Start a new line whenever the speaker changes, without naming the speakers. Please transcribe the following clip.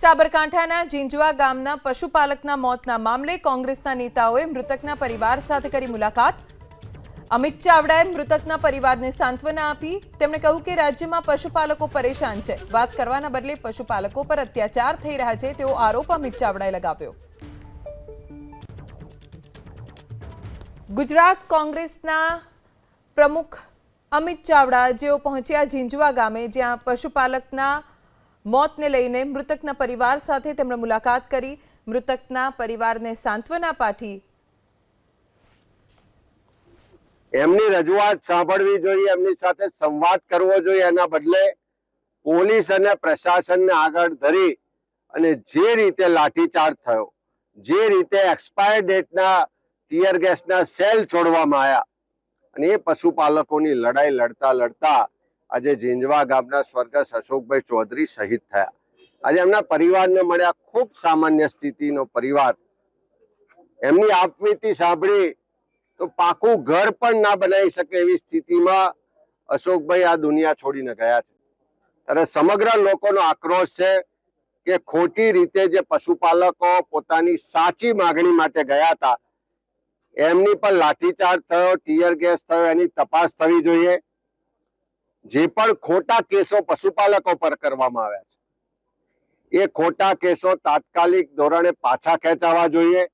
સાબરકાંઠાના જીંજવા ગામના પશુપાલકના મોતના મામલે કોંગ્રેસના નેતાઓએ મૃતકના પરિવાર સાથે કરી મુલાકાત. અમિત ચાવડાએ મૃતકના પરિવારને સાંત્વના આપી. તેમણે કહ્યું કે રાજ્યમાં પશુપાલકો પરેશાન છે. વાત કરવાના બદલે પશુપાલકો પર અત્યાચાર થઈ રહ્યા છે તેવો આરોપ અમિત ચાવડાએ લગાવ્યો. ગુજરાત કોંગ્રેસના પ્રમુખ અમિત ચાવડા જેઓ પહોંચ્યા ઝીંઝવા ગામે જ્યાં પશુપાલકના મોતને લઈને મૃતકના પરિવાર સાથે તેમણે મુલાકાત કરી. મૃતકના પરિવારને સાંત્વના પાઠી
એમની રજૂઆત સાંભળવી જોઈએ, એમની સાથે સંવાદ કરવો જોઈએ. એના બદલે પોલીસ અને પ્રશાસનને આગળ ધરી અને જે રીતે લાઠીચાર્જ થયો, જે રીતે એક્સપાયર ડેટના ટીયર ગેસના સેલ છોડવામાં આવ્યા અને એ પશુપાલકોની લડાઈ લડતા લડતા આજે ઝીંઝવા ગામના સ્વર્ગસ્થ અશોકભાઈ ચૌધરી શહીદ થયા. આજે એમના પરિવારને મળ્યા ખૂબ સામાન્ય સ્થિતિનો પરિવાર. એમની આપવીતી સાંભળી તો પાકું ઘર પણ ના બનાવી શકે એવી સ્થિતિમાં અશોકભાઈ આ દુનિયા છોડીને ગયા છે. ત્યારે સમગ્ર લોકોનો આક્રોશ છે કે ખોટી રીતે જે પશુપાલકો પોતાની સાચી માગણી માટે ગયા હતા, એમની પર લાઠીચાર્જ થયો, ટીયર ગેસ થયો, એની તપાસ થવી જોઈએ. જે પણ ખોટા કેસો પશુપાલકો પર કરવામાં આવ્યા છે. એ ખોટા કેસો તાત્કાલિક ધોરણે પાછા ખેંચાવા જોઈએ.